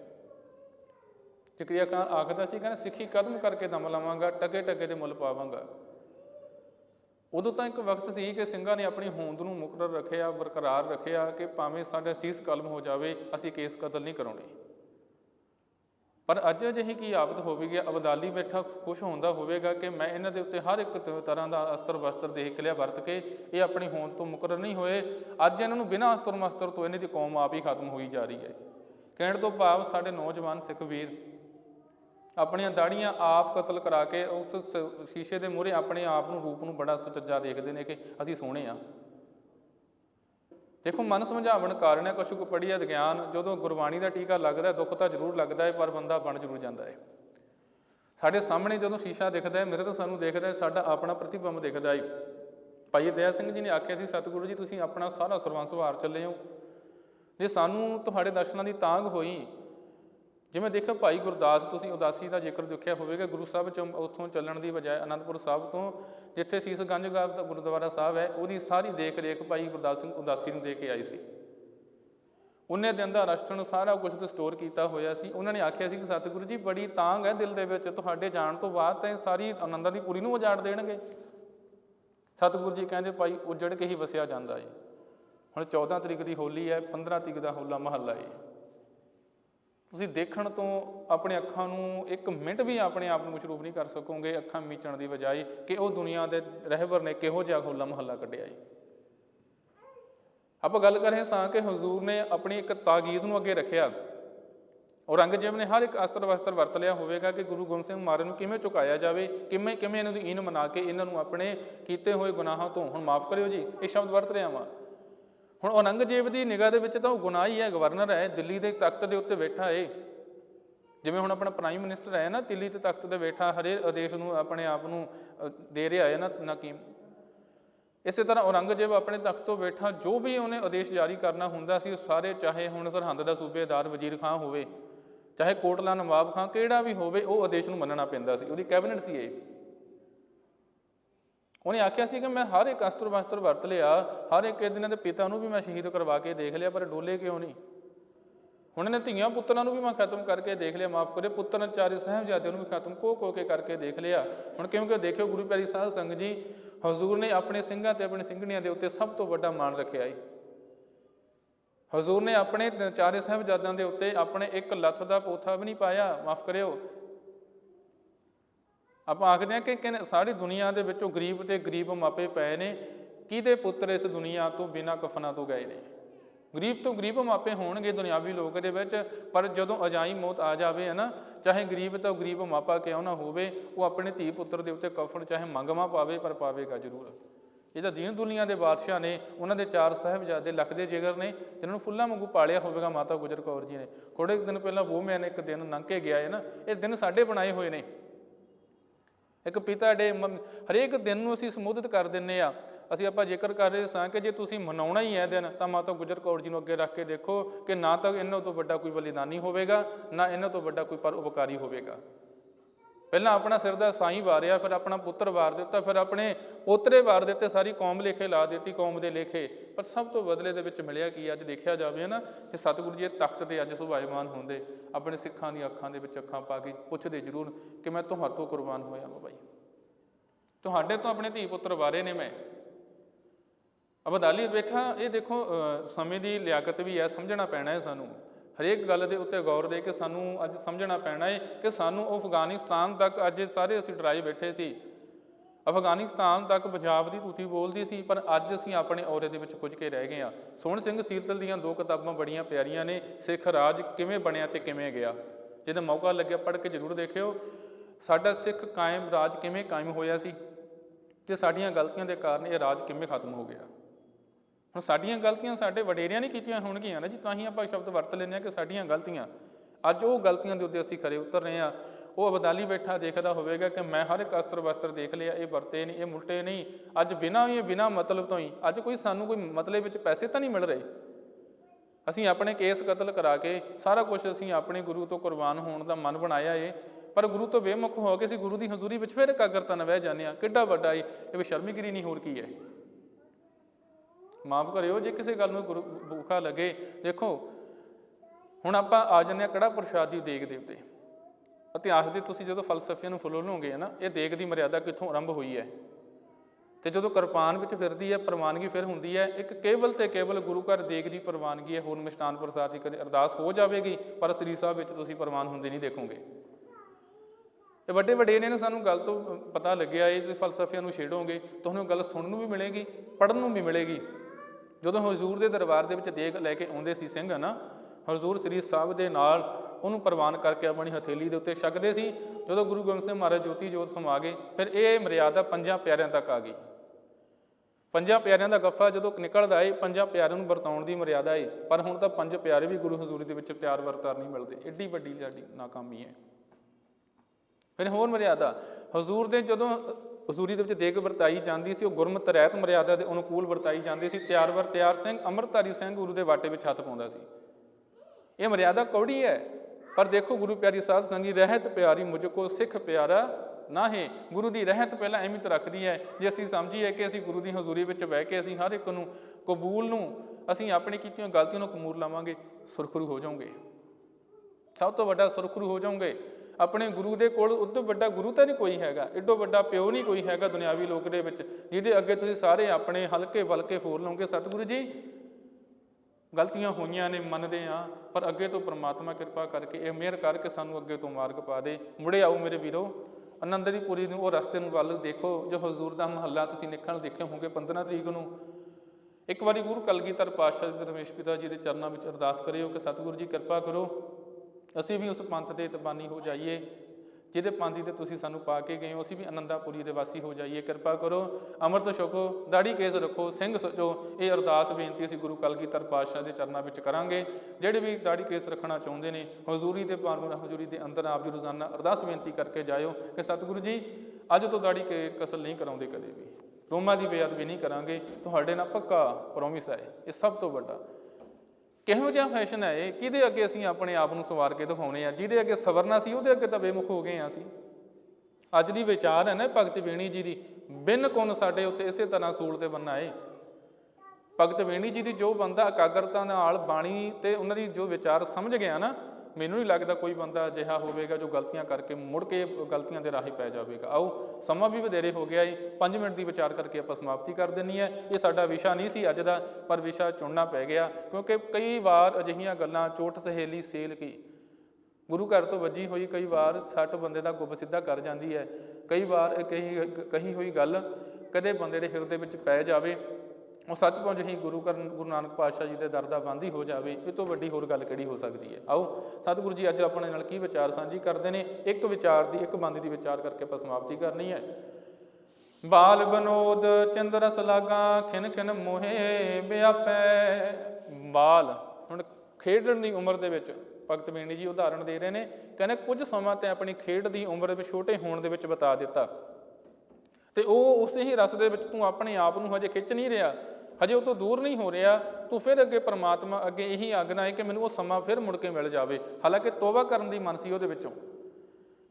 ਜ਼ਕਰੀਆ ਖਾਨ ਆਖਦਾ ਸੀ, ਕਹਿੰਦਾ ਸਿੱਖੀ ਖਤਮ ਕਰਕੇ ਦਮ ਲਵਾਂਗਾ ਟਕੇ ਟਕੇ ਦੇ ਮੁੱਲ ਪਾਵਾਂਗਾ। ਉਦੋਂ ਤਾਂ ਇੱਕ ਵਕਤ ਸੀ ਕਿ ਸਿੰਘਾਂ ਨੇ ਆਪਣੀ ਹੋਂਦ ਨੂੰ ਮੁਕਰਰ ਰੱਖਿਆ, ਬਰਕਰਾਰ ਰੱਖਿਆ ਕਿ ਭਾਵੇਂ ਸਾਡਾ ਸੀਸ ਕਲਮ ਹੋ ਜਾਵੇ, ਅਸੀਂ ਕੇਸ ਕਤਲ ਨਹੀਂ ਕਰਾਉਣੇ। ਪਰ ਅੱਜ ਅਜਿਹੀ ਕੀ ਆਫਤ ਹੋਵੇਗੀ? ਅਬਦਾਲੀ ਬੈਠਾ ਖੁਸ਼ ਹੁੰਦਾ ਹੋਵੇਗਾ ਕਿ ਮੈਂ ਇਹਨਾਂ ਦੇ ਉੱਤੇ ਹਰ ਇੱਕ ਤ- ਤਰ੍ਹਾਂ ਦਾ ਅਸਤਰ ਵਸਤਰ ਦੇਖ ਲਿਆ, ਵਰਤ ਕੇ ਇਹ ਆਪਣੀ ਹੋਂਦ ਤੋਂ ਮੁਕਰਰ ਨਹੀਂ ਹੋਏ। ਅੱਜ ਇਹਨਾਂ ਨੂੰ ਬਿਨਾਂ ਅਸਤਰ ਮਸਤਰ ਤੋਂ ਇਹਨਾਂ ਦੀ ਕੌਮ ਆਪ ਹੀ ਖਤਮ ਹੋਈ ਜਾ ਰਹੀ ਹੈ। ਕਹਿਣ ਤੋਂ ਭਾਵ ਸਾਡੇ ਨੌਜਵਾਨ ਸਿੱਖ ਵੀਰ ਆਪਣੀਆਂ ਦਾੜੀਆਂ ਆਪ ਕਤਲ ਕਰਾ ਕੇ ਉਸ ਸ- ਸ਼ੀਸ਼ੇ ਦੇ ਮੂਹਰੇ ਆਪਣੇ ਆਪ ਨੂੰ, ਰੂਪ ਨੂੰ ਬੜਾ ਸੁਚੱਜਾ ਦੇਖਦੇ ਨੇ ਕਿ ਅਸੀਂ ਸੋਹਣੇ ਆ। ਦੇਖੋ, ਮਨ ਸਮਝਾਵਣ ਕਾਰਨ ਹੈ, ਕੁਛ ਕੁ ਪੜ੍ਹੀ ਗਿਆਨ ਜਦੋਂ ਗੁਰਬਾਣੀ ਦਾ ਟੀਕਾ ਲੱਗਦਾ ਦੁੱਖ ਤਾਂ ਜ਼ਰੂਰ ਲੱਗਦਾ ਹੈ, ਪਰ ਬੰਦਾ ਬਣ ਜ਼ਰੂਰ ਜਾਂਦਾ ਹੈ। ਸਾਡੇ ਸਾਹਮਣੇ ਜਦੋਂ ਸ਼ੀਸ਼ਾ ਦਿਖਦਾ ਹੈ, ਮਿਰਰ ਸਾਨੂੰ ਦੇਖਦਾ ਹੈ, ਸਾਡਾ ਆਪਣਾ ਪ੍ਰਤੀਬਿੰਬ ਦਿਖਦਾ ਹੈ। ਭਾਈ ਦਇਆ ਸਿੰਘ ਜੀ ਨੇ ਆਖਿਆ ਸੀ, ਸਤਿਗੁਰੂ ਜੀ, ਤੁਸੀਂ ਆਪਣਾ ਸਾਰਾ ਸਰਵੰਸ ਵਾਰ ਚੱਲੇ ਹੋ। ਜੇ ਸਾਨੂੰ ਤੁਹਾਡੇ ਦਰਸ਼ਨਾਂ ਦੀ ਤਾਂਗ ਹੋਈ ਜਿਵੇਂ ਦੇਖੋ ਭਾਈ ਗੁਰਦਾਸ, ਤੁਸੀਂ ਉਦਾਸੀ ਦਾ ਜ਼ਿਕਰ ਦੇਖਿਆ ਹੋਵੇਗਾ, ਗੁਰੂ ਸਾਹਿਬ ਚ ਉੱਥੋਂ ਚੱਲਣ ਦੀ ਬਜਾਏ ਅਨੰਦਪੁਰ ਸਾਹਿਬ ਤੋਂ, ਜਿੱਥੇ ਸੀਸਗੰਜ ਗੰਜਗਾਰ ਦਾ ਗੁਰਦੁਆਰਾ ਸਾਹਿਬ ਹੈ, ਉਹਦੀ ਸਾਰੀ ਦੇਖ ਰੇਖ ਭਾਈ ਗੁਰਦਾਸ ਸਿੰਘ ਉਦਾਸੀ ਨੂੰ ਦੇ ਕੇ ਆਈ ਸੀ। ਉਹਨੇ ਦਿਨ ਦਾ ਰਸ਼ਟਣ ਸਾਰਾ ਕੁਝ ਤੇ ਸਟੋਰ ਕੀਤਾ ਹੋਇਆ ਸੀ। ਉਹਨਾਂ ਨੇ ਆਖਿਆ ਸੀ ਕਿ ਸਤਿਗੁਰੂ ਜੀ, ਬੜੀ ਤਾਂਗ ਹੈ ਦਿਲ ਦੇ ਵਿੱਚ, ਤੁਹਾਡੇ ਜਾਣ ਤੋਂ ਬਾਅਦ ਤਾਂ ਇਹ ਸਾਰੀ ਆਨੰਦਾਂ ਦੀ ਪੂਰੀ ਨੂੰ ਉਜਾੜ ਦੇਣਗੇ। ਸਤਿਗੁਰੂ ਜੀ ਕਹਿੰਦੇ, ਭਾਈ ਉਜੜ ਕੇ ਹੀ ਵਸਿਆ ਜਾਂਦਾ ਏ। ਹੁਣ 14 ਤਰੀਕ ਦੀ ਹੋਲੀ ਹੈ 15 ਤਰੀਕ ਦਾ ਹੋਲਾ ਮਹੱਲਾ ਏ। ਤੁਸੀਂ ਦੇਖਣ ਤੋਂ ਆਪਣੇ ਅੱਖਾਂ ਨੂੰ ਇੱਕ ਮਿੰਟ ਵੀ ਆਪਣੇ ਆਪ ਨੂੰ ਮਸ਼ਰੂਬ ਨਹੀਂ ਕਰ ਸਕੋਗੇ, ਅੱਖਾਂ ਮੀਚਣ ਦੀ ਬਜਾਏ ਕਿ ਉਹ ਦੁਨੀਆ ਦੇ ਰਹਿਬਰ ਨੇ ਕਿਹੋ ਜਿਹਾ ਹੋਲਾ ਮਹੱਲਾ ਕੱਢਿਆ ਜੀ ਆਪਾਂ ਗੱਲ ਕਰ ਰਹੇ ਸਾਂ ਕਿ ਹਜ਼ੂਰ ਨੇ ਆਪਣੀ ਇੱਕ ਤਾਗੀਦ ਨੂੰ ਅੱਗੇ ਰੱਖਿਆ। ਔਰੰਗਜ਼ੇਬ ਨੇ ਹਰ ਇੱਕ ਅਸਤਰ ਵਸਤਰ ਵਰਤ ਲਿਆ ਹੋਵੇਗਾ ਕਿ ਗੁਰੂ ਗੋਬਿੰਦ ਸਿੰਘ ਮਹਾਰਾਜ ਨੂੰ ਕਿਵੇਂ ਚੁਕਾਇਆ ਜਾਵੇ, ਕਿਵੇਂ ਕਿਵੇਂ ਇਹਨਾਂ ਦੀ ਈਨ ਮਨਾ ਕੇ ਇਹਨਾਂ ਨੂੰ ਆਪਣੇ ਕੀਤੇ ਹੋਏ ਗੁਨਾਹਾਂ ਤੋਂ ਹੁਣ ਮਾਫ ਕਰਿਓ ਜੀ, ਇਹ ਸ਼ਬਦ ਵਰਤ ਰਿਹਾ ਵਾਂ। ਹੁਣ ਔਰੰਗਜ਼ੇਬ ਦੀ ਨਿਗਾਹ ਦੇ ਵਿੱਚ ਤਾਂ ਉਹ ਗੁਨਾਹ ਹੀ ਹੈ ਗਵਰਨਰ ਹੈ, ਦਿੱਲੀ ਦੇ ਤਖਤ ਦੇ ਉੱਤੇ ਬੈਠਾ ਏ। ਜਿਵੇਂ ਹੁਣ ਆਪਣਾ ਪ੍ਰਾਈਮ ਮਿਨਿਸਟਰ ਹੈ ਨਾ, ਦਿੱਲੀ ਤੇ ਤਖਤ ਤੇ ਬੈਠਾ ਹਰੇ ਆਦੇਸ਼ ਨੂੰ, ਆਪਣੇ ਆਪ ਨੂੰ ਦੇ ਰਿਹਾ ਹੈ ਨਾ ਨਕੀਮ ਇਸੇ ਤਰ੍ਹਾਂ ਔਰੰਗਜ਼ੇਬ ਆਪਣੇ ਤਖਤ ਤੋਂ ਬੈਠਾ, ਜੋ ਵੀ ਉਹਨੇ ਆਦੇਸ਼ ਜਾਰੀ ਕਰਨਾ ਹੁੰਦਾ ਸੀ, ਉਹ ਸਾਰੇ ਚਾਹੇ ਹੁਣ ਸਰਹੰਦ ਦਾ ਸੂਬੇਦਾਰ ਵਜ਼ੀਰ ਖਾਂ ਹੋਵੇ, ਚਾਹੇ ਕੋਟਲਾ ਨਵਾਬ ਖਾਂ, ਕਿਹੜਾ ਵੀ ਹੋਵੇ, ਉਹ ਆਦੇਸ਼ ਨੂੰ ਮੰਨਣਾ ਪੈਂਦਾ ਸੀ, ਉਹਦੀ ਕੈਬਨਿਟ ਸੀ ਇਹ। ਉਹਨੇ ਆਖਿਆ ਸੀ ਕਿ ਮੈਂ ਹਰ ਇੱਕ ਅਸਤਰ ਵਸਤਰ ਵਰਤ ਲਿਆ, ਹਰ ਇੱਕ ਇਹਨਾਂ ਦੇ ਪਿਤਾ ਨੂੰ ਵੀ ਮੈਂ ਸ਼ਹੀਦ ਕਰਵਾ ਕੇ ਦੇਖ ਲਿਆ, ਪਰ ਡੋਲੇ ਕਿਉਂ ਨਹੀਂ? ਹੁਣ ਇਹਨੇ ਧੀਆਂ ਪੁੱਤਰਾਂ ਨੂੰ ਵੀ ਮੈਂ ਖਤਮ ਕਰਕੇ ਦੇਖ ਲਿਆ, ਮਾਫ ਕਰੇ ਪੁੱਤਰ ਚਾਰੇ ਸਾਹਿਬਜ਼ਾਦਿਆਂ ਨੂੰ ਵੀ ਖਤਮ ਕੋ ਕੋ ਕੇ ਕਰਕੇ ਦੇਖ ਲਿਆ। ਹੁਣ ਕਿਉਂਕਿ ਦੇਖਿਓ ਗੁਰੂ ਪਿਆਰੀ ਸਾਧ ਸੰਗਤ ਜੀ, ਹਜ਼ੂਰ ਨੇ ਆਪਣੇ ਸਿੰਘਾਂ ਤੇ ਆਪਣੇ ਸਿੰਘਣੀਆਂ ਦੇ ਉੱਤੇ ਸਭ ਤੋਂ ਵੱਡਾ ਮਾਣ ਰੱਖਿਆ ਹੈ ਹਜ਼ੂਰ ਨੇ ਆਪਣੇ ਚਾਰੇ ਸਾਹਿਬਜ਼ਾਦਿਆਂ ਦੇ ਉੱਤੇ ਆਪਣੇ ਇੱਕ ਲੱਥ ਦਾ ਪੋਥਾ ਵੀ ਨਹੀਂ ਪਾਇਆ, ਮਾਫ ਕਰਿਓ ਆਪਾਂ ਆਖਦੇ ਹਾਂ ਕਿ ਕਿ ਸਾਰੀ ਦੁਨੀਆ ਦੇ ਵਿੱਚੋਂ ਗਰੀਬ ਤੇ ਗਰੀਬ ਮਾਪੇ ਪਏ ਨੇ। ਕਿਹਦੇ ਪੁੱਤਰ ਇਸ ਦੁਨੀਆ ਤੋਂ ਬਿਨਾਂ ਕਫਨਾਂ ਤੋਂ ਗਏ ਨੇ? ਗਰੀਬ ਤੋਂ ਗਰੀਬ ਮਾਪੇ ਹੋਣਗੇ ਦੁਨਿਆਵੀ ਲੋਕ ਦੇ ਵਿੱਚ, ਪਰ ਜਦੋਂ ਅਜਾਈ ਮੌਤ ਆ ਜਾਵੇ, ਹੈ ਨਾ, ਚਾਹੇ ਗਰੀਬ ਤਾਂ ਗਰੀਬ ਮਾਪਾ ਕਿਉਂ ਨਾ ਹੋਵੇ, ਉਹ ਆਪਣੇ ਧੀ ਪੁੱਤਰ ਦੇ ਉੱਤੇ ਕਫਨ ਚਾਹੇ ਮੰਗਵਾ ਪਾਵੇ, ਪਰ ਪਾਵੇਗਾ ਜ਼ਰੂਰ। ਇਹ ਤਾਂ ਦੀਨ ਦੁਨੀਆ ਦੇ ਬਾਦਸ਼ਾਹ ਨੇ, ਉਹਨਾਂ ਦੇ ਚਾਰ ਸਾਹਿਬਜ਼ਾਦੇ ਲੱਖ ਦੇ ਜਿਗਰ ਨੇ, ਜਿਨ੍ਹਾਂ ਨੂੰ ਫੁੱਲਾਂ ਵਾਂਗੂ ਪਾਲਿਆ ਹੋਵੇਗਾ ਮਾਤਾ ਗੁਜਰ ਕੌਰ ਜੀ ਨੇ। ਥੋੜੇ ਦਿਨ ਪਹਿਲਾਂ ਉਹ ਮੈਂ ਇੱਕ ਦਿਨ ਲੰਘ ਕੇ ਗਿਆ ਹੈ ਨਾ, ਇਹ ਦਿਨ ਸਾਡੇ ਬਣਾਏ ਹੋਏ ਨੇ। ਇੱਕ ਪਿਤਾ ਡੇ ਮ- ਹਰੇਕ ਦਿਨ ਨੂੰ ਅਸੀਂ ਸੰਬੋਧਿਤ ਕਰ ਦਿੰਨੇ ਆ। ਅਸੀਂ ਆਪਾਂ ਜ਼ਿਕਰ ਕਰ ਰਹੇ ਸਾਂ ਕਿ ਜੇ ਤੁਸੀਂ ਮਨਾਉਣਾ ਹੀ ਹੈ ਦਿਨ, ਤਾਂ ਮਾਤਾ ਗੁਜਰ ਕੌਰ ਜੀ ਨੂੰ ਅੱਗੇ ਰੱਖ ਕੇ ਦੇਖੋ ਕਿ ਨਾ ਤਾਂ ਇਹਨਾਂ ਤੋਂ ਵੱਡਾ ਕੋਈ ਬਲੀਦਾਨੀ ਹੋਵੇਗਾ, ਨਾ ਇਹਨਾਂ ਤੋਂ ਵੱਡਾ ਕੋਈ ਪਰ ਉਪਕਾਰੀ ਹੋਵੇਗਾ। ਪਹਿਲਾਂ ਆਪਣਾ ਸਿਰ ਦਾ ਸਾਈਂ ਵਾਰਿਆ, ਫਿਰ ਆਪਣਾ ਪੁੱਤਰ ਵਾਰ ਦਿੱਤਾ, ਫਿਰ ਆਪਣੇ ਪੋਤਰੇ ਵਾਰ ਦਿੱਤੇ, ਸਾਰੀ ਕੌਮ ਲੇਖੇ ਲਾ ਦਿੱਤੀ, ਕੌਮ ਦੇ ਲੇਖੇ। ਪਰ ਸਭ ਤੋਂ ਬਦਲੇ ਦੇ ਵਿੱਚ ਮਿਲਿਆ ਕੀ? ਅੱਜ ਦੇਖਿਆ ਜਾਵੇ ਨਾ ਕਿ ਸਤਿਗੁਰੂ ਜੀ ਤਖਤ ਤੇ ਅੱਜ ਸੁਭਾਇਮਾਨ ਹੁੰਦੇ, ਆਪਣੇ ਸਿੱਖਾਂ ਦੀਆਂ ਅੱਖਾਂ ਦੇ ਵਿੱਚ ਅੱਖਾਂ ਪਾ ਕੇ ਪੁੱਛਦੇ ਜ਼ਰੂਰ ਕਿ ਮੈਂ ਤੁਹਾਤੋਂ ਕੁਰਬਾਨ ਹੋਇਆ ਹਾਂ ਬਾਈ। ਤੁਹਾਡੇ ਤੋਂ ਆਪਣੇ ਧੀ ਪੁੱਤਰ ਵਾਰੇ ਨੇ ਮੈਂ। ਅਬਦਾਲੀ ਬੈਠਾ ਇਹ ਦੇਖੋ ਸਮੇਂ ਦੀ ਲਿਆਕਤ ਵੀ ਹੈ, ਸਮਝਣਾ ਪੈਣਾ ਹੈ ਸਾਨੂੰ। ਹਰੇਕ ਗੱਲ ਦੇ ਉੱਤੇ ਗੌਰ ਦੇ ਕੇ ਸਾਨੂੰ ਅੱਜ ਸਮਝਣਾ ਪੈਣਾ ਹੈ ਕਿ ਸਾਨੂੰ ਅਫਗਾਨਿਸਤਾਨ ਤੱਕ ਅੱਜ ਸਾਰੇ ਅਸੀਂ ਡਰਾਈ ਬੈਠੇ ਸੀ। ਅਫਗਾਨਿਸਤਾਨ ਤੱਕ ਪੰਜਾਬ ਦੀ ਧੂਤੀ ਬੋਲਦੀ ਸੀ, ਪਰ ਅੱਜ ਅਸੀਂ ਆਪਣੇ ਔਰੇ ਦੇ ਵਿੱਚ ਕੁਝ ਕੇ ਰਹਿ ਗਏ ਹਾਂ। ਸੋਹਣ ਸਿੰਘ ਸੀਰਤਲ ਦੀਆਂ ਦੋ ਕਿਤਾਬਾਂ ਬੜੀਆਂ ਪਿਆਰੀਆਂ ਨੇ, ਸਿੱਖ ਰਾਜ ਕਿਵੇਂ ਬਣਿਆ ਤੇ ਕਿਵੇਂ ਗਿਆ। ਜਦੋਂ ਮੌਕਾ ਲੱਗਿਆ ਪੜ੍ਹ ਕੇ ਜ਼ਰੂਰ ਦੇਖਿਓ, ਸਾਡਾ ਸਿੱਖ ਕਾਇਮ ਰਾਜ ਕਿਵੇਂ ਕਾਇਮ ਹੋਇਆ ਸੀ ਤੇ ਸਾਡੀਆਂ ਗਲਤੀਆਂ ਦੇ ਕਾਰਨ ਇਹ ਰਾਜ ਕਿਵੇਂ ਖਤਮ ਹੋ ਗਿਆ। ਹੁਣ ਸਾਡੀਆਂ ਗਲਤੀਆਂ ਸਾਡੇ ਵਡੇਰਿਆਂ ਨੇ ਕੀਤੀਆਂ ਹੋਣਗੀਆਂ ਨਾ ਜੀ, ਤਾਂ ਹੀ ਆਪਾਂ ਸ਼ਬਦ ਵਰਤ ਲੈਂਦੇ ਹਾਂ ਕਿ ਸਾਡੀਆਂ ਗਲਤੀਆਂ। ਅੱਜ ਉਹ ਗਲਤੀਆਂ ਦੇ ਉੱਤੇ ਅਸੀਂ ਖਰੇ ਉਤਰ ਰਹੇ ਹਾਂ। ਉਹ ਅਬਦਾਲੀ ਬੈਠਾ ਦੇਖਦਾ ਹੋਵੇਗਾ ਕਿ ਮੈਂ ਹਰ ਇੱਕ ਅਸਤਰ ਵਸਤਰ ਦੇਖ ਲਿਆ, ਇਹ ਵਰਤੇ ਨਹੀਂ, ਇਹ ਮੁਲਟੇ ਨਹੀਂ। ਅੱਜ ਬਿਨਾਂ ਹੀ ਬਿਨਾਂ ਮਤਲਬ ਤੋਂ ਹੀ, ਅੱਜ ਕੋਈ ਸਾਨੂੰ ਕੋਈ ਮਤਲਬ ਵਿੱਚ ਪੈਸੇ ਤਾਂ ਨਹੀਂ ਮਿਲ ਰਹੇ? ਅਸੀਂ ਆਪਣੇ ਕੇਸ ਕਤਲ ਕਰਾ ਕੇ ਸਾਰਾ ਕੁਝ ਅਸੀਂ ਆਪਣੇ ਗੁਰੂ ਤੋਂ ਕੁਰਬਾਨ ਹੋਣ ਦਾ ਮਨ ਬਣਾਇਆ ਏ। ਪਰ ਗੁਰੂ ਤੋਂ ਬੇਮੁਖ ਹੋ ਕੇ ਅਸੀਂ ਗੁਰੂ ਦੀ ਹਜ਼ੂਰੀ ਵਿੱਚ ਫਿਰ ਇਕਾਗਰਤਾ ਨਾਲ ਬਹਿ ਜਾਂਦੇ ਹਾਂ। ਕਿੱਡਾ ਵੱਡਾ ਏ, ਇਹ ਬੇਸ਼ਰਮੀਗਰੀ ਨਹੀਂ ਹੋਰ ਕੀ ਹੈ ਮਾਫ ਕਰਿਓ, ਜੇ ਕਿਸੇ ਗੱਲ ਨੂੰ ਗੁਰੂ ਭੁੱਖਾ ਲੱਗੇ, ਦੇਖੋ, ਹੁਣ ਆਪਾਂ ਆ ਜੰਨੇ ਆ ਕੜਾ ਪ੍ਰਸ਼ਾਦੀ ਦੇਗ ਦੇ ਉੱਤੇ। ਇਤਿਹਾਸ ਦੇ ਤੁਸੀਂ ਜਦੋਂ ਫਲਸਫੇ ਨੂੰ ਫਲੋਲੋਗੇ ਨਾ ਇਹ ਦੇਗ ਦੀ ਮਰਿਆਦਾ ਕਿੱਥੋਂ ਆਰੰਭ ਹੋਈ ਹੈ। ਤੇ ਜਦੋਂ ਕਿਰਪਾਨ ਵਿੱਚ ਫਿਰਦੀ ਹੈ, ਪ੍ਰਵਾਨਗੀ ਫਿਰ ਹੁੰਦੀ ਹੈ, ਇੱਕ ਕੇਵਲ ਤੇ ਕੇਵਲ ਗੁਰੂ ਘਰ ਦੇਗ ਦੀ ਪ੍ਰਵਾਨਗੀ ਹੈ, ਹੋਰ ਮਿਸ਼ਟਾਨ ਪ੍ਰਸਾਦ ਦੀ ਕਦੇ ਅਰਦਾਸ ਹੋ ਜਾਵੇਗੀ, ਪਰ ਸ੍ਰੀ ਸਾਹਿਬ ਵਿੱਚ ਤੁਸੀਂ ਪ੍ਰਵਾਨ ਹੁੰਦੇ ਨਹੀਂ ਦੇਖੋਗੇ। ਤੇ ਵੱਡੇ ਵੱਡੇ ਨੇ ਸਾਨੂੰ ਗੱਲ ਤੋਂ ਪਤਾ ਲੱਗਿਆ, ਇਹ ਤੁਸੀਂ ਫਲਸਫਿਆਂ ਨੂੰ ਛੇੜੋਗੇ, ਤੁਹਾਨੂੰ ਗੱਲ ਸੁਣਨ ਨੂੰ ਵੀ ਮਿਲੇਗੀ ਪੜਨ ਨੂੰ ਵੀ ਮਿਲੇਗੀ। ਜਦੋਂ ਹਜ਼ੂਰ ਦੇ ਦਰਬਾਰ ਦੇ ਵਿੱਚ ਦੇਗ ਲੈ ਕੇ ਆਉਂਦੇ ਸੀ ਸਿੰਘ ਨਾ ਹਜ਼ੂਰ ਸ੍ਰੀ ਸਾਹਿਬ ਦੇ ਨਾਲ ਉਹਨੂੰ ਪ੍ਰਵਾਨ ਕਰਕੇ ਆਪਣੀ ਹਥੇਲੀ ਦੇ ਉੱਤੇ ਛਕਦੇ ਸੀ। ਜਦੋਂ ਗੁਰੂ ਗੋਬਿੰਦ ਸਿੰਘ ਮਹਾਰਾਜ ਜੋਤੀ ਜੋਤ ਸਮਾ ਗਏ, ਫਿਰ ਇਹ ਮਰਿਆਦਾ ਪੰਜਾਂ ਪਿਆਰਿਆਂ ਤੱਕ ਆ ਗਈ। ਪੰਜਾਂ ਪਿਆਰਿਆਂ ਦਾ ਗੱਫਾ ਜਦੋਂ ਨਿਕਲਦਾ ਏ, ਪੰਜਾਂ ਪਿਆਰਿਆਂ ਨੂੰ ਵਰਤਾਉਣ ਦੀ ਮਰਿਆਦਾ ਏ, ਪਰ ਹੁਣ ਤਾਂ ਪੰਜ ਪਿਆਰੇ ਵੀ ਗੁਰੂ ਹਜ਼ੂਰੀ ਦੇ ਵਿੱਚ ਪਿਆਰ ਵਰਤਾਰ ਨਹੀਂ ਮਿਲਦੇ। ਏਡੀ ਵੱਡੀ ਸਾਡੀ ਨਾਕਾਮੀ ਹੈ ਫਿਰ ਹੋਰ ਮਰਿਆਦਾ, ਹਜ਼ੂਰ ਦੇ ਜਦੋਂ ਹਜ਼ੂਰੀ ਦੇ ਵਿੱਚ ਦੇਖ ਵਰਤਾਈ ਜਾਂਦੀ ਸੀ, ਉਹ ਗੁਰਮਤ ਰਹਿਤ ਮਰਿਆਦਾ ਦੇ ਅਨੁਕੂਲ ਵਰਤਾਈ ਜਾਂਦੀ ਸੀ। ਤਿਆਰ ਵਰ ਤਿਆਰ ਸਿੰਘ, ਅੰਮ੍ਰਿਤਧਾਰੀ ਸਿੰਘ ਗੁਰੂ ਦੇ ਵਾਟੇ ਵਿੱਚ ਹੱਥ ਪਾਉਂਦਾ ਸੀ। ਇਹ ਮਰਿਆਦਾ ਕੌੜੀ ਹੈ, ਪਰ ਦੇਖੋ ਗੁਰੂ ਪਿਆਰੀ ਸਾਧ ਸੰਗੀ ਰਹਿਤ ਪਿਆਰੀ ਮੁਝ ਕੋ ਸਿੱਖ ਪਿਆਰਾ ਨਾ ਹੈ ਗੁਰੂ ਦੀ ਰਹਿਤ ਪਹਿਲਾਂ ਅਹਿਮੀਅਤ ਰੱਖਦੀ ਹੈ, ਜੇ ਅਸੀਂ ਸਮਝੀਏ ਕਿ ਅਸੀਂ ਗੁਰੂ ਦੀ ਹਜ਼ੂਰੀ ਵਿੱਚ ਬਹਿ ਕੇ ਅਸੀਂ ਹਰ ਇੱਕ ਨੂੰ ਕਬੂਲ ਨੂੰ, ਅਸੀਂ ਆਪਣੀ ਕੀਤੀਆਂ ਗਲਤੀਆਂ ਨੂੰ ਕਮੂਰ ਲਾਵਾਂਗੇ, ਸੁਰਖਰੂ ਹੋ ਜਾਵਾਂਗੇ ਸਭ ਤੋਂ ਵੱਡਾ ਸੁਰਖਰੂ ਹੋ ਜਾਓਗੇ। ਆਪਣੇ ਗੁਰੂ ਦੇ ਕੋਲ ਉਦੋਂ ਵੱਡਾ ਗੁਰੂ ਤਾਂ ਨਹੀਂ ਕੋਈ ਹੈਗਾ, ਏਡੋ ਵੱਡਾ ਪਿਓ ਨਹੀਂ ਕੋਈ ਹੈਗਾ ਦੁਨਿਆਵੀ ਲੋਕ ਦੇ ਵਿੱਚ, ਜਿਹਦੇ ਅੱਗੇ ਤੁਸੀਂ ਸਾਰੇ ਆਪਣੇ ਹਲਕੇ ਵਲਕੇ ਫੋਰ ਲਓਗੇ ਸਤਿਗੁਰੂ ਜੀ। ਗਲਤੀਆਂ ਹੋਈਆਂ ਨੇ, ਮੰਨਦੇ ਆ ਪਰ ਅੱਗੇ ਤੋਂ ਪ੍ਰਮਾਤਮਾ ਕਿਰਪਾ ਕਰਕੇ ਇਹ ਮਿਹਰ ਕਰਕੇ ਸਾਨੂੰ ਅੱਗੇ ਤੋਂ ਮਾਰਗ ਪਾ ਦੇ। ਮੁੜੇ ਆਓ ਮੇਰੇ ਵੀਰੋ ਆਨੰਦ ਦੀ ਪੁਰੀ ਨੂੰ ਉਹ ਰਸਤੇ ਨੂੰ ਵੱਲ ਦੇਖੋ, ਜੋ ਹਜ਼ੂਰ ਦਾ ਮਹੱਲਾ ਤੁਸੀਂ ਨਿਕਲ ਦੇਖੇ ਹੋਗੇ 15 ਤਰੀਕ ਨੂੰ। ਇੱਕ ਵਾਰੀ ਗੁਰੂ ਕਲਗੀਧਰ ਪਾਤਸ਼ਾਹ ਜੀ ਦੇ ਰਮੇਸ਼ ਪਿਤਾ ਜੀ ਦੇ ਚਰਨਾਂ ਵਿੱਚ ਅਰਦਾਸ ਕਰਿਓ ਕਿ ਸਤਿਗੁਰੂ ਜੀ ਕਿਰਪਾ ਕਰੋ। ਅਸੀਂ ਵੀ ਉਸ ਪੰਥ ਦੇ ਤਬਾਨੀ ਹੋ ਜਾਈਏ, ਜਿਹਦੇ ਪਾਂਦੀ ਤੇ ਤੁਸੀਂ ਸਾਨੂੰ ਪਾ ਕੇ ਗਏ ਹੋ, ਅਸੀਂ ਵੀ ਅਨੰਦਾਪੁਰੀ ਦੇ ਵਾਸੀ ਹੋ ਜਾਈਏ। ਕਿਰਪਾ ਕਰੋ, ਅੰਮ੍ਰਿਤ ਛਕੋ, ਦਾੜੀ ਕੇਸ ਰੱਖੋ, ਸਿੰਘ ਸਜੋ ਇਹ ਅਰਦਾਸ ਬੇਨਤੀ ਅਸੀਂ ਗੁਰੂ ਕਲਗੀਧਰ ਪਾਤਸ਼ਾਹ ਦੇ ਚਰਨਾਂ ਵਿੱਚ ਕਰਾਂਗੇ। ਜਿਹੜੇ ਵੀ ਦਾੜੀ ਕੇਸ ਰੱਖਣਾ ਚਾਹੁੰਦੇ ਨੇ, ਹਜ਼ੂਰੀ ਦੇ ਪਾਰਮੁਰ ਹਜ਼ੂਰੀ ਦੇ ਅੰਦਰ ਆਪ ਜੀ ਰੋਜ਼ਾਨਾ ਅਰਦਾਸ ਬੇਨਤੀ ਕਰਕੇ ਜਾਇਓ ਕਿ ਸਤਿਗੁਰੂ ਜੀ, ਅੱਜ ਤੋਂ ਦਾੜੀ ਕੇ ਕਸਲ ਨਹੀਂ ਕਰਾਉਂਦੇ ਕਦੇ ਵੀ। ਰੋਮਾ ਦੀ ਬੇਅਦਬੀ ਨਹੀਂ ਕਰਾਂਗੇ। ਤੁਹਾਡੇ ਨਾਲ ਪੱਕਾ ਪ੍ਰੋਮਿਸ ਹੈ, ਇਹ ਸਭ ਤੋਂ ਵੱਡਾ। ਕਿਹੋ ਜਿਹਾ ਫੈਸ਼ਨ ਹੈ ਇਹ? ਕਿਹਦੇ ਅੱਗੇ ਅਸੀਂ ਆਪਣੇ ਆਪ ਨੂੰ ਸਵਾਰ ਕੇ ਦਿਖਾਉਨੇ ਆ? ਜਿਹਦੇ ਅੱਗੇ ਸਵਰਨਾ ਸੀ, ਉਹਦੇ ਅੱਗੇ ਤਾਂ ਬੇਮੁਖ ਹੋ ਗਏ ਆ ਅਸੀਂ। ਅੱਜ ਦੀ ਵਿਚਾਰ ਹੈ ਨਾ ਭਗਤ ਵੇਣੀ ਜੀ ਦੀ। ਬਿਨ ਕੁਨ ਸਾਡੇ ਉੱਤੇ ਇਸੇ ਤਰ੍ਹਾਂ ਸੂਲ ਤੇ ਬੰਨਾ ਏ ਭਗਤ ਵੇਣੀ ਜੀ ਦੀ ਜੋ ਬੰਦਾ ਇਕਾਗਰਤਾ ਨਾਲ ਬਾਣੀ ਤੇ ਉਹਨਾਂ ਦੀ ਜੋ ਵਿਚਾਰ ਸਮਝ ਗਿਆ ਨਾ ਮੈਨੂੰ ਨਹੀਂ ਲੱਗਦਾ ਕੋਈ ਬੰਦਾ ਅਜਿਹਾ ਹੋਵੇਗਾ ਜੋ ਗਲਤੀਆਂ ਕਰਕੇ ਮੁੜ ਕੇ ਗਲਤੀਆਂ ਦੇ ਰਾਹੇ ਪੈ ਜਾਵੇਗਾ। ਆਓ, ਸਮਾਂ ਵੀ ਵਧੇਰੇ ਹੋ ਗਿਆ ਏ। 5 ਮਿੰਟ ਦੀ ਵਿਚਾਰ ਕਰਕੇ ਆਪਾਂ ਸਮਾਪਤੀ ਕਰ ਦੇਣੀ ਹੈ। ਇਹ ਸਾਡਾ ਵਿਸ਼ਾ ਨਹੀਂ ਸੀ ਅੱਜ ਦਾ, ਪਰ ਵਿਸ਼ਾ ਚੁਣਨਾ ਪੈ ਗਿਆ, ਕਿਉਂਕਿ ਕਈ ਵਾਰ ਅਜਿਹੀਆਂ ਗੱਲਾਂ ਚੋਟ ਸਹੇਲੀ ਸੇਲ ਕੀ ਗੁਰੂ ਘਰ ਤੋਂ ਵੱਜੀ ਹੋਈ ਕਈ ਵਾਰ ਸੱਟ ਬੰਦੇ ਦਾ ਗੁੱਬ ਸਿੱਧਾ ਕਰ ਜਾਂਦੀ ਹੈ। ਕਈ ਵਾਰ ਕਹੀ ਕਹੀ ਹੋਈ ਗੱਲ ਕਦੇ ਬੰਦੇ ਦੇ ਹਿਰਦੇ ਵਿੱਚ ਪੈ ਜਾਵੇ। ਉਹ ਸੱਚਮੁੱਚ ਹੀ ਗੁਰੂ ਕਰਨ, ਗੁਰੂ ਨਾਨਕ ਪਾਤਸ਼ਾਹ ਜੀ ਦੇ ਦਰ ਦਾ ਬੰਦੀ ਹੋ ਜਾਵੇ, ਇਹ ਤੋਂ ਵੱਡੀ ਹੋਰ ਗੱਲ ਕਿਹੜੀ ਹੋ ਸਕਦੀ ਹੈ? ਆਓ, ਸਤਿਗੁਰੂ ਜੀ ਅੱਜ ਆਪਣੇ ਨਾਲ ਕੀ ਵਿਚਾਰ ਸਾਂਝੀ ਕਰਦੇ ਨੇ? ਇੱਕ ਵਿਚਾਰ ਦੀ, ਇੱਕ ਬੰਦ ਦੀ ਵਿਚਾਰ ਕਰਕੇ ਆਪਾਂ ਸਮਾਪਤੀ ਕਰਨੀ ਹੈ। ਬਾਲ ਬਨੋਦ ਚੰਦ ਲਾਗਾ, ਖਿਨ ਖਿਨ ਮੋਹੇ ਵਿਆਪੈ ਬਾਲ, ਹੁਣ ਖੇਡਣ ਦੀ ਉਮਰ ਦੇ ਵਿੱਚ ਭਗਤ ਬੀਣੀ ਜੀ ਉਦਾਹਰਣ ਦੇ ਰਹੇ ਨੇ, ਕਹਿੰਦੇ ਕੁਝ ਸਮਾਂ ਤੇ ਆਪਣੀ ਖੇਡ ਦੀ ਉਮਰ ਵਿੱਚ, ਛੋਟੇ ਹੋਣ ਦੇ ਵਿੱਚ ਬਤਾ ਦਿੱਤਾ। ਤੇ ਉਹ ਉਸੇ ਹੀ ਰਸ ਦੇ ਵਿੱਚ ਤੂੰ ਆਪਣੇ ਆਪ ਨੂੰ ਹਜੇ ਖਿੱਚ ਨਹੀਂ ਰਿਹਾ। ਹਜੇ ਉਹ ਤੋਂ ਦੂਰ ਨਹੀਂ ਹੋ ਰਿਹਾ, ਤੂੰ ਫਿਰ ਅੱਗੇ ਪਰਮਾਤਮਾ ਅੱਗੇ ਇਹੀ ਆਗਨਾ ਹੈ ਕਿ ਮੈਨੂੰ ਉਹ ਸਮਾਂ ਫਿਰ ਮੁੜ ਕੇ ਮਿਲ ਜਾਵੇ। ਹਾਲਾਂਕਿ ਤੋਬਾ ਕਰਨ ਦੀ ਮਨ ਸੀ ਉਹਦੇ ਵਿੱਚੋਂ।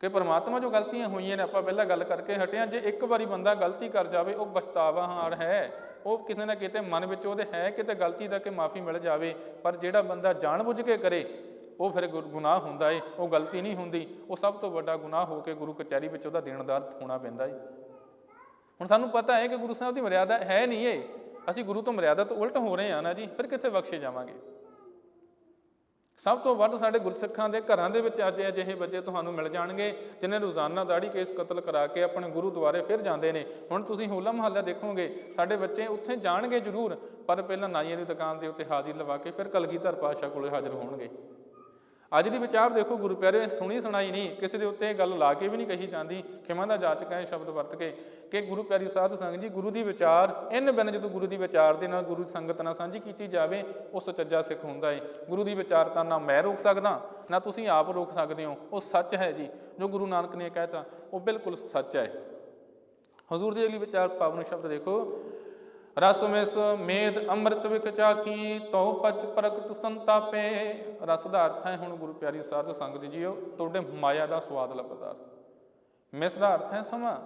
ਕਿ ਪਰਮਾਤਮਾ ਜੋ ਗਲਤੀਆਂ ਹੋਈਆਂ ਨੇ, ਆਪਾਂ ਪਹਿਲਾਂ ਗੱਲ ਕਰਕੇ ਹਟਿਆ, ਜੇ ਇੱਕ ਵਾਰੀ ਬੰਦਾ ਗਲਤੀ ਕਰ ਜਾਵੇ, ਉਹ ਪਛਤਾਵਾ ਹਾਰ ਹੈ। ਉਹ ਕਿਤੇ ਨਾ ਕਿਤੇ ਮਨ ਵਿੱਚ ਉਹਦੇ ਹੈ ਕਿਤੇ ਗਲਤੀ ਦਾ ਕਿ ਮਾਫੀ ਮਿਲ ਜਾਵੇ, ਪਰ ਜਿਹੜਾ ਬੰਦਾ ਜਾਣਬੁੱਝ ਕੇ ਕਰੇ, ਉਹ ਫਿਰ ਗੁ- ਗੁਨਾਹ ਹੁੰਦਾ ਏ, ਉਹ ਗਲਤੀ ਨਹੀਂ ਹੁੰਦੀ। ਉਹ ਸਭ ਤੋਂ ਵੱਡਾ ਗੁਨਾਹ ਹੋ ਕੇ ਗੁਰੂ ਕਚਹਿਰੀ ਵਿੱਚ ਉਹਦਾ ਦੇਣਦਾਰ ਹੋਣਾ ਪੈਂਦਾ ਏ। ਹੁਣ ਸਾਨੂੰ ਪਤਾ ਹੈ ਕਿ ਗੁਰੂ ਸਾਹਿਬ ਦੀ ਮਰਿਆਦਾ ਹੈ ਨਹੀਂ ਏ। ਅਸੀਂ ਗੁਰੂ ਤੋਂ ਮਰਿਆਦਾ ਤੋਂ ਉਲਟ ਹੋ ਰਹੇ ਹਾਂ ਨਾ ਜੀ, ਫਿਰ ਕਿੱਥੇ ਬਖਸ਼ੇ ਜਾਵਾਂਗੇ? ਸਭ ਤੋਂ ਵੱਧ ਸਾਡੇ ਗੁਰਸਿੱਖਾਂ ਦੇ ਘਰਾਂ ਦੇ ਵਿੱਚ ਅੱਜ ਅਜਿਹੇ ਬੱਚੇ ਤੁਹਾਨੂੰ ਮਿਲ ਜਾਣਗੇ, ਜਿਨ੍ਹਾਂ ਰੋਜ਼ਾਨਾ ਦਾੜੀ ਕੇਸ ਕਤਲ ਕਰਾ ਕੇ ਆਪਣੇ ਗੁਰੂ ਦੁਆਰੇ ਫਿਰ ਜਾਂਦੇ ਨੇ। ਹੁਣ ਤੁਸੀਂ ਹੋਲਾ ਮਹੱਲਾ ਦੇਖੋਗੇ, ਸਾਡੇ ਬੱਚੇ ਉੱਥੇ ਜਾਣਗੇ ਜ਼ਰੂਰ, ਪਰ ਪਹਿਲਾਂ ਨਾਈਆਂ ਦੀ ਦੁਕਾਨ ਦੇ ਉੱਤੇ ਹਾਜ਼ਰੀ ਲਵਾ ਕੇ ਫਿਰ ਕਲਗੀਧਰ ਪਾਤਸ਼ਾਹ ਕੋਲੇ ਹਾਜ਼ਰ ਹੋਣਗੇ। ਅੱਜ ਦੀ ਵਿਚਾਰ ਦੇਖੋ ਗੁਰੂ ਪਿਆਰੇ, ਸੁਣੀ ਸੁਣਾਈ ਨਹੀਂ। ਕਿਸੇ ਦੇ ਉੱਤੇ ਇਹ ਗੱਲ ਲਾ ਕੇ ਵੀ ਨਹੀਂ ਕਹੀ ਜਾਂਦੀ, ਖਿਮਾ ਦਾ ਜਾਚਕ ਹੈ ਸ਼ਬਦ ਵਰਤ ਕੇ ਕਿ ਗੁਰੂ ਪਿਆਰੀ ਸਾਧ ਸੰਗਤ ਜੀ, ਗੁਰੂ ਦੀ ਵਿਚਾਰ, ਇਨ ਬਿਨ ਜਦੋਂ ਗੁਰੂ ਦੀ ਵਿਚਾਰ ਦੇ ਨਾਲ ਗੁਰੂ ਦੀ ਸੰਗਤ ਨਾਲ ਸਾਂਝੀ ਕੀਤੀ ਜਾਵੇ ਉਹ ਸੱਚਾ ਸਿੱਖ ਹੁੰਦਾ ਏ। ਗੁਰੂ ਦੀ ਵਿਚਾਰਤਾ ਨਾ ਮੈਂ ਰੋਕ ਸਕਦਾ, ਨਾ ਤੁਸੀਂ ਆਪ ਰੋਕ ਸਕਦੇ ਹੋ। ਉਹ ਸੱਚ ਹੈ ਜੀ, ਜੋ ਗੁਰੂ ਨਾਨਕ ਨੇ ਕਹਿਤਾ, ਉਹ ਬਿਲਕੁਲ ਸੱਚ ਹੈ। ਹਜ਼ੂਰ ਦੀ ਅਗਲੀ ਵਿਚਾਰ ਪਾਵਨ ਸ਼ਬਦ ਦੇਖੋ। ਰਸ ਮਿਸ ਮੇਦ ਅੰਮ੍ਰਿਤ ਵਿਖ ਚਾਖੀ, ਤਉ ਪਚ ਪ੍ਰਗਟ ਸੰਤਾਪੇ। ਰਸ ਦਾ ਅਰਥ ਹੈ ਹੁਣ ਗੁਰੂ ਪਿਆਰੀ ਸਾਧ ਸੰਗਤ ਜੀਓ, ਤੁਹਾਡੇ ਮਾਇਆ ਦਾ ਸਵਾਦ ਲੱਭਦਾ ਮਿਸ ਦਾ ਅਰਥ ਹੈ ਸਮਾਂ।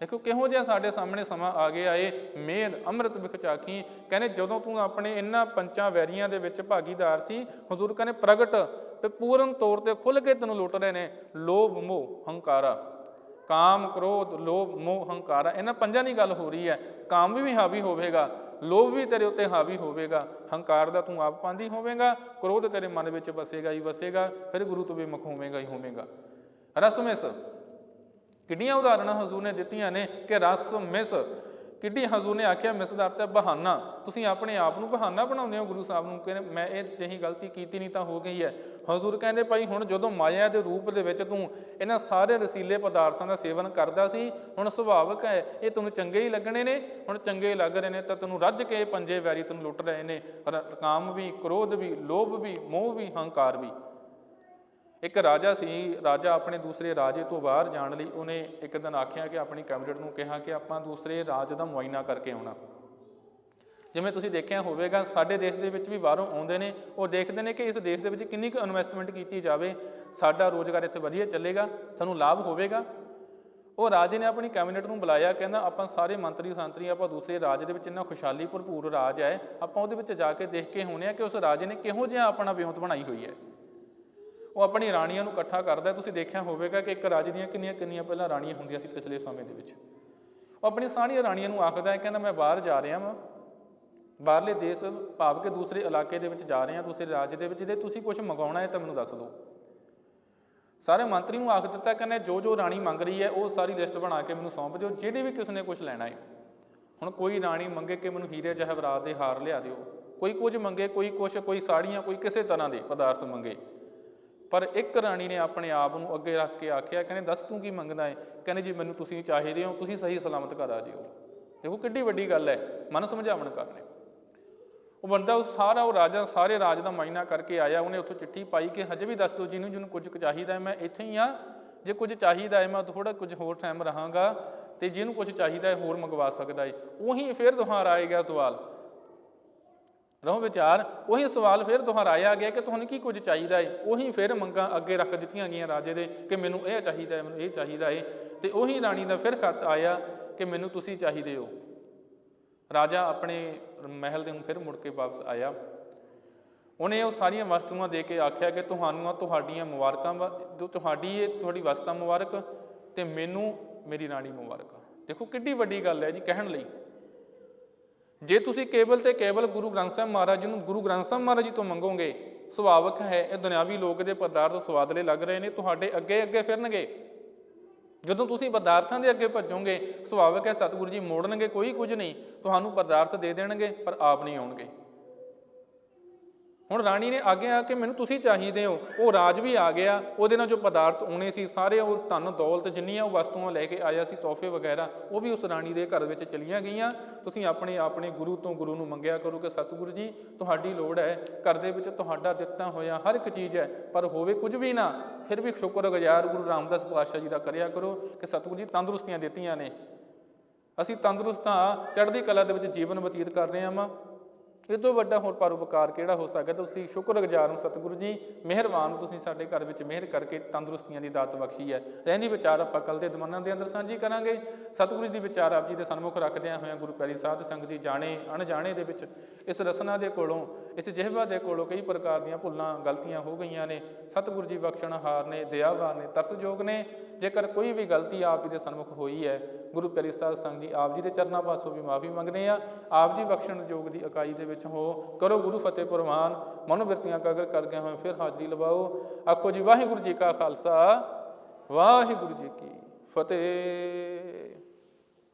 ਦੇਖੋ ਕਿਹੋ ਜਿਹਾ ਸਾਡੇ ਸਾਹਮਣੇ ਸਮਾਂ ਆ ਗਿਆ ਏ। ਮੇਦ ਅੰਮ੍ਰਿਤ ਵਿਖ ਚਾਖੀ। ਕਹਿੰਦੇ ਜਦੋਂ ਤੂੰ ਆਪਣੇ ਇਹਨਾਂ ਪੰਚਾਂ ਵੈਰੀਆਂ ਦੇ ਵਿੱਚ ਭਾਗੀਦਾਰ ਸੀ, ਹਜ਼ੂਰ ਕਹਿੰਦੇ ਪ੍ਰਗਟ ਤੇ ਪੂਰਨ ਤੌਰ ਤੇ ਖੁੱਲ ਕੇ ਤੈਨੂੰ ਲੁੱਟ ਰਹੇ ਨੇ। ਲੋਭ ਮੋਹ ਹੰਕਾਰਾ। ਕਾਮ, ਕ੍ਰੋਧ, ਲੋਭ, ਮੋਹ, ਹੰਕਾਰ ਇਹਨਾਂ ਪੰਜਾਂ ਦੀ ਗੱਲ ਹੋ ਰਹੀ ਹੈ। ਕਾਮ ਵੀ ਹਾਵੀ ਹੋਵੇਗਾ, ਲੋਭ ਵੀ ਤੇਰੇ ਉੱਤੇ ਹਾਵੀ ਹੋਵੇਗਾ, ਹੰਕਾਰ ਦਾ ਤੂੰ ਆਪ ਪਾਂਦੀ ਹੋਵੇਗਾ, ਕ੍ਰੋਧ ਤੇਰੇ ਮਨ ਵਿੱਚ ਵਸੇਗਾ ਹੀ ਵਸੇਗਾ, ਫਿਰ ਗੁਰੂ ਤੋਂ ਬੇਮੁਖ ਹੋਵੇਗਾ ਹੀ ਹੋਵੇਗਾ। ਰਸਮਿਸ ਕਿੰਨੀਆਂ ਉਦਾਹਰਨਾਂ ਹਜ਼ੂਰ ਨੇ ਦਿੱਤੀਆਂ ਨੇ ਕਿ ਰਸਮਿਸ ਕਿੱਡੀ ਹਜ਼ੂਰ ਨੇ ਆਖਿਆ, ਮਿਸ ਦਾ ਹੈ ਬਹਾਨਾ। ਤੁਸੀਂ ਆਪਣੇ ਆਪ ਨੂੰ ਬਹਾਨਾ ਬਣਾਉਂਦੇ ਹੋ ਗੁਰੂ ਸਾਹਿਬ ਨੂੰ, ਕਹਿੰਦੇ, ਮੈਂ ਇਹ ਜਿਹੀ ਗਲਤੀ ਕੀਤੀ ਨਹੀਂ ਤਾਂ ਹੋ ਗਈ ਹੈ। ਹਜ਼ੂਰ ਕਹਿੰਦੇ, ਭਾਈ, ਹੁਣ ਜਦੋਂ ਮਾਇਆ ਦੇ ਰੂਪ ਦੇ ਵਿੱਚ ਤੂੰ ਇਹਨਾਂ ਸਾਰੇ ਰਸੀਲੇ ਪਦਾਰਥਾਂ ਦਾ ਸੇਵਨ ਕਰਦਾ ਸੀ, ਹੁਣ ਸੁਭਾਵਿਕ ਹੈ, ਇਹ ਤੈਨੂੰ ਚੰਗੇ ਹੀ ਲੱਗਣੇ ਨੇ, ਹੁਣ ਚੰਗੇ ਲੱਗ ਰਹੇ ਨੇ ਤਾਂ ਤੈਨੂੰ ਰੱਜ ਕੇ ਪੰਜੇ ਵੈਰੀ ਤੈਨੂੰ ਲੁੱਟ ਰਹੇ ਨੇ, ਰ- ਵੀ, ਕ੍ਰੋਧ ਵੀ, ਲੋਭ ਵੀ, ਮੋਹ ਵੀ, ਹੰਕਾਰ ਵੀ। ਇੱਕ ਰਾਜਾ ਸੀ, ਰਾਜਾ ਆਪਣੇ ਦੂਸਰੇ ਰਾਜੇ ਤੋਂ ਬਾਹਰ ਜਾਣ ਲਈ ਉਹਨੇ ਇੱਕ ਦਿਨ ਆਖਿਆ ਕਿ ਆਪਣੀ ਕੈਬਨਿਟ ਨੂੰ ਕਿਹਾ ਕਿ ਆਪਾਂ ਦੂਸਰੇ ਰਾਜ ਦਾ ਮੁਆਇਨਾ ਕਰਕੇ ਆਉਣਾ। ਜਿਵੇਂ ਤੁਸੀਂ ਦੇਖਿਆ ਹੋਵੇਗਾ, ਸਾਡੇ ਦੇਸ਼ ਦੇ ਵਿੱਚ ਵੀ ਬਾਹਰੋਂ ਆਉਂਦੇ ਨੇ, ਉਹ ਦੇਖਦੇ ਨੇ ਕਿ ਇਸ ਦੇਸ਼ ਦੇ ਵਿੱਚ ਕਿੰਨੀ ਕੁ ਇਨਵੈਸਟਮੈਂਟ ਕੀਤੀ ਜਾਵੇ, ਸਾਡਾ ਰੋਜ਼ਗਾਰ ਇੱਥੇ ਵਧੀਆ ਚੱਲੇਗਾ, ਸਾਨੂੰ ਲਾਭ ਹੋਵੇਗਾ। ਉਹ ਰਾਜੇ ਨੇ ਆਪਣੀ ਕੈਬਨਿਟ ਨੂੰ ਬੁਲਾਇਆ, ਕਹਿੰਦਾ ਆਪਾਂ ਸਾਰੇ ਮੰਤਰੀ ਸੰਤਰੀ, ਆਪਾਂ ਦੂਸਰੇ ਰਾਜ ਦੇ ਵਿੱਚ ਇੰਨਾ ਖੁਸ਼ਹਾਲੀ, ਭਰਪੂਰ ਰਾਜ ਹੈ, ਆਪਾਂ ਉਹਦੇ ਵਿੱਚ ਜਾ ਕੇ ਦੇਖ ਕੇ ਆਉਂਦੇ ਆ ਕਿ ਉਸ ਰਾਜੇ ਨੇ ਕਿਹੋ ਜਿਹਾ ਆਪਣਾ ਵਿਉਂਤ ਬਣਾਈ ਹੋਈ ਹੈ। ਉਹ ਆਪਣੀ ਰਾਣੀਆਂ ਨੂੰ ਇਕੱਠਾ ਕਰਦਾ ਤੁਸੀਂ ਦੇਖਿਆ ਹੋਵੇਗਾ ਕਿ ਇੱਕ ਰਾਜ ਦੀਆਂ ਕਿੰਨੀਆਂ ਕਿੰਨੀਆਂ ਪਹਿਲਾਂ ਰਾਣੀਆਂ ਹੁੰਦੀਆਂ ਸੀ ਪਿਛਲੇ ਸਮੇਂ ਦੇ ਵਿੱਚ। ਉਹ ਆਪਣੀ ਸਾਰੀਆਂ ਰਾਣੀਆਂ ਨੂੰ ਆਖਦਾ ਹੈ, ਕਹਿੰਦਾ ਮੈਂ ਬਾਹਰ ਜਾ ਰਿਹਾ ਵਾਂ। ਬਾਹਰਲੇ ਦੇਸ਼ ਭਾਵ ਕਿ ਦੂਸਰੇ ਇਲਾਕੇ ਦੇ ਵਿੱਚ ਜਾ ਰਹੇ ਹਾਂ ਦੂਸਰੇ ਰਾਜ ਦੇ ਵਿੱਚ ਜੇ ਤੁਸੀਂ ਕੁਝ ਮੰਗਾਉਣਾ ਹੈ ਤਾਂ ਮੈਨੂੰ ਦੱਸ ਦਿਓ ਸਾਰੇ ਮੰਤਰੀ ਨੂੰ ਆਖ ਦਿੱਤਾ, ਕਹਿੰਦੇ ਜੋ ਜੋ ਰਾਣੀ ਮੰਗ ਰਹੀ ਹੈ, ਉਹ ਸਾਰੀ ਲਿਸਟ ਬਣਾ ਕੇ ਮੈਨੂੰ ਸੌਂਪ ਦਿਓ ਜਿਹੜੇ ਵੀ ਕਿਸ ਨੇ ਕੁਝ ਲੈਣਾ ਹੈ। ਹੁਣ ਕੋਈ ਰਾਣੀ ਮੰਗੇ ਕਿ ਮੈਨੂੰ ਹੀਰੇ ਜਹਵਰਾਤ ਦੇ ਹਾਰ ਲਿਆ ਦਿਓ। ਕੋਈ ਕੁਝ ਮੰਗੇ, ਕੋਈ ਕੁਛ, ਕੋਈ ਸਾੜੀਆਂ, ਕੋਈ ਕਿਸੇ ਤਰ੍ਹਾਂ ਦੇ ਪਦਾਰਥ ਮੰਗੇ। ਪਰ ਇੱਕ ਰਾਣੀ ਨੇ ਆਪਣੇ ਆਪ ਨੂੰ ਅੱਗੇ ਰੱਖ ਕੇ ਆਖਿਆ, ਕਹਿੰਦੇ, ਦੱਸ ਤੂੰ ਕੀ ਮੰਗਦਾ ਹੈ ਕਹਿੰਦੇ, ਜੀ, ਮੈਨੂੰ ਤੁਸੀਂ ਚਾਹੀਦੇ ਹੋ, ਤੁਸੀਂ ਸਹੀ ਸਲਾਮਤ ਘਰ ਆ ਜਿਓ। ਦੇਖੋ, ਕਿੱਡੀ ਵੱਡੀ ਗੱਲ ਹੈ ਮਨ ਸਮਝਾਵਣ ਕਰਨੇ ਉਹ ਬੰਦਾ, ਉਹ ਸਾਰਾ, ਉਹ ਰਾਜਾ, ਸਾਰੇ ਰਾਜ ਦਾ ਮਾਇਨਾ ਕਰਕੇ ਆਇਆ। ਉਹਨੇ ਉੱਥੋਂ ਚਿੱਠੀ ਪਾਈ ਕਿ ਹਜੇ ਵੀ ਦੱਸ ਦਿਓ, ਜਿਹਨੂੰ ਜਿਹਨੂੰ ਕੁਝ ਕੁ ਚਾਹੀਦਾ ਹੈ ਮੈਂ ਇੱਥੇ ਹੀ ਆ। ਜੇ ਕੁਝ ਚਾਹੀਦਾ ਹੈ ਮੈਂ ਥੋੜਾ ਕੁਝ ਹੋਰ ਟਾਈਮ ਰਹਾਂਗਾ ਤੇ ਜਿਹਨੂੰ ਕੁਝ ਚਾਹੀਦਾ ਹੈ ਹੋਰ ਮੰਗਵਾ ਸਕਦਾ ਹੈ ਉਹੀ ਫਿਰ ਦੁਹਰਾਏਗਾ ਸਵਾਲ ਰਹੋ ਵਿਚਾਰ, ਉਹੀ ਸਵਾਲ ਫਿਰ ਦੁਹਰਾਇਆ ਗਿਆ ਕਿ ਤੁਹਾਨੂੰ ਕੀ ਕੁਝ ਚਾਹੀਦਾ ਹੈ ਉਹੀ ਫਿਰ ਮੰਗਾਂ ਅੱਗੇ ਰੱਖ ਦਿੱਤੀਆਂ ਗਈਆਂ ਰਾਜੇ ਦੇ ਕਿ ਮੈਨੂੰ ਇਹ ਚਾਹੀਦਾ ਹੈ ਮੈਨੂੰ ਇਹ ਚਾਹੀਦਾ ਹੈ ਤੇ ਉਹੀ ਰਾਣੀ ਦਾ ਫਿਰ ਖਤ ਆਇਆ ਕਿ ਮੈਨੂੰ ਤੁਸੀਂ ਚਾਹੀਦੇ ਹੋ। ਰਾਜਾ ਆਪਣੇ ਮਹਿਲ ਦੇ ਨੂੰ ਫਿਰ ਮੁੜ ਕੇ ਵਾਪਸ ਆਇਆ। ਉਹਨੇ ਉਹ ਸਾਰੀਆਂ ਵਸਤੂਆਂ ਦੇ ਕੇ ਆਖਿਆ ਕਿ ਤੁਹਾਨੂੰ ਆ ਤੁਹਾਡੀਆਂ ਮੁਬਾਰਕਾਂ ਵਾ- ਜੋ ਤੁਹਾਡੀ ਇਹ ਤੁਹਾਡੀ ਵਸਤਾਂ ਮੁਬਾਰਕ ਤੇ ਮੈਨੂੰ ਮੇਰੀ ਰਾਣੀ ਮੁਬਾਰਕ ਦੇਖੋ ਕਿੱਡੀ ਵੱਡੀ ਗੱਲ ਹੈ ਜੀ ਕਹਿਣ ਲਈ। ਜੇ ਤੁਸੀਂ ਕੇਵਲ ਤੇ ਕੇਵਲ ਗੁਰੂ ਗ੍ਰੰਥ ਸਾਹਿਬ ਮਹਾਰਾਜ ਜੀ ਨੂੰ ਗੁਰੂ ਗ੍ਰੰਥ ਸਾਹਿਬ ਮਹਾਰਾਜ ਜੀ ਤੋਂ ਮੰਗੋਗੇ, ਸੁਭਾਵਕ ਹੈ, ਇਹ ਦੁਨਿਆਵੀ ਲੋਕ ਦੇ ਪਦਾਰਥ ਸਵਾਦਲੇ ਲੱਗ ਰਹੇ ਨੇ, ਤੁਹਾਡੇ ਅੱਗੇ ਅੱਗੇ ਫਿਰਨਗੇ। ਜਦੋਂ ਤੁਸੀਂ ਪਦਾਰਥਾਂ ਦੇ ਅੱਗੇ ਭੱਜੋਗੇ, ਸੁਭਾਵਕ ਹੈ ਸਤਿਗੁਰੂ ਜੀ ਮੋੜਨਗੇ ਕੋਈ ਕੁਝ ਨਹੀਂ, ਤੁਹਾਨੂੰ ਪਦਾਰਥ ਦੇ ਦੇਣਗੇ, ਪਰ ਆਪ ਨਹੀਂ ਆਉਣਗੇ। ਹੁਣ ਰਾਣੀ ਨੇ ਆਗਿਆ ਕਿ ਮੈਨੂੰ ਤੁਸੀਂ ਚਾਹੀਦੇ ਹੋ। ਉਹ ਰਾਜ ਵੀ ਆ ਗਿਆ। ਉਹਦੇ ਨਾਲ ਜੋ ਪਦਾਰਥ ਆਉਣੇ ਸੀ, ਸਾਰੇ ਉਹ ਧਨ, ਦੌਲਤ ਜਿੰਨੀਆਂ ਉਹ ਵਸਤੂਆਂ ਲੈ ਕੇ ਆਇਆ ਸੀ, ਤੋਹਫੇ ਵਗੈਰਾ, ਉਹ ਵੀ ਉਸ ਰਾਣੀ ਦੇ ਘਰ ਵਿੱਚ ਚਲੀਆਂ ਗਈਆਂ। ਤੁਸੀਂ ਆਪਣੇ ਆਪਣੇ ਗੁਰੂ ਤੋਂ ਗੁਰੂ ਨੂੰ ਮੰਗਿਆ ਕਰੋ ਕਿ ਸਤਿਗੁਰੂ ਜੀ, ਤੁਹਾਡੀ ਲੋੜ ਹੈ। ਘਰ ਦੇ ਵਿੱਚ ਤੁਹਾਡਾ ਦਿੱਤਾ ਹੋਇਆ ਹਰ ਇੱਕ ਚੀਜ਼ ਹੈ, ਪਰ ਹੋਵੇ ਕੁਝ ਵੀ ਨਾ, ਫਿਰ ਵੀ ਸ਼ੁਕਰਗੁਜ਼ਾਰ ਗੁਰੂ ਰਾਮਦਾਸ ਪਾਤਸ਼ਾਹ ਜੀ ਦਾ ਕਰਿਆ ਕਰੋ ਕਿ ਸਤਿਗੁਰੂ ਜੀ ਤੰਦਰੁਸਤੀਆਂ ਦਿੱਤੀਆਂ ਨੇ। ਅਸੀਂ ਤੰਦਰੁਸਤ ਹਾਂ, ਚੜ੍ਹਦੀ ਕਲਾ ਦੇ ਵਿੱਚ ਜੀਵਨ ਬਤੀਤ ਕਰ ਰਹੇ ਹਾਂ ਮਾਂ। ਇਹ ਤੋਂ ਵੱਡਾ ਹੋਰ ਪਰਉਪਕਾਰ ਕਿਹੜਾ ਹੋ ਸਕਦਾ? ਤੁਸੀਂ ਸ਼ੁਕਰਗੁਜ਼ਾਰ ਹੋ ਸਤਿਗੁਰੂ ਜੀ, ਮਿਹਰਬਾਨ ਹੋ ਤੁਸੀਂ ਸਾਡੇ ਘਰ ਵਿੱਚ ਮਿਹਰ ਕਰਕੇ ਤੰਦਰੁਸਤੀਆਂ ਦੀ ਦਾਤ ਬਖਸ਼ੀ ਹੈ। ਰਹਿੰਦੀ ਵਿਚਾਰ ਆਪਾਂ ਕੱਲ ਦੇ ਦਮਾਨਾਂ ਦੇ ਅੰਦਰ ਸਾਂਝੀ ਕਰਾਂਗੇ। ਸਤਿਗੁਰੂ ਜੀ ਦੀ ਵਿਚਾਰ ਆਪ ਜੀ ਦੇ ਸਨਮੁਖ ਰੱਖਦਿਆਂ ਹੋਇਆਂ ਗੁਰੂ ਪਿਆਰੀ ਸਾਧ ਸੰਗਤ ਜੀ ਜਾਣੇ, ਅਣਜਾਣੇ ਦੇ ਵਿੱਚ ਇਸ ਰਸਨਾ ਦੇ ਕੋਲੋਂ, ਇਸ ਜਿਹਵਾ ਦੇ ਕੋਲੋਂ ਕਈ ਪ੍ਰਕਾਰ ਦੀਆਂ ਭੁੱਲਾਂ ਗਲਤੀਆਂ ਹੋ ਗਈਆਂ ਨੇ। ਸਤਿਗੁਰੂ ਜੀ ਬਖਸ਼ਣਹਾਰ ਨੇ ਦਇਆਵਾਨ ਨੇ, ਤਰਸਯੋਗ ਨੇ। ਜੇਕਰ ਕੋਈ ਵੀ ਗਲਤੀ ਆਪ ਜੀ ਦੇ ਸਨਮੁਖ ਹੋਈ ਹੈ ਗੁਰੂ ਪਿਆਰੀ ਸਾਧ ਸੰਗਤ ਜੀ, ਆਪ ਜੀ ਦੇ ਚਰਨਾਂ ਪਾਸੋਂ ਵੀ ਮਾਫੀ ਮੰਗਦੇ ਆ ਆਪ ਜੀ ਬਖਸ਼ਣ ਯੋਗ ਦੀ ਇਕਾਈ ਦੇ ਵਿੱਚ ਹੋ। ਕਰੋ ਗੁਰੂ ਫਤਿਹ ਪ੍ਰਵਾਨ। ਮਨੋਵਿਰਤੀਆਂ ਕਾਗਰ ਕਰ ਗਏ ਹੋਏ ਫਿਰ ਹਾਜ਼ਰੀ ਲਵਾਓ। ਆਖੋ ਜੀ, ਵਾਹਿਗੁਰੂ ਜੀ ਕਾ ਖਾਲਸਾ, ਵਾਹਿਗੁਰੂ ਜੀ ਕੀ ਫਤਿਹ।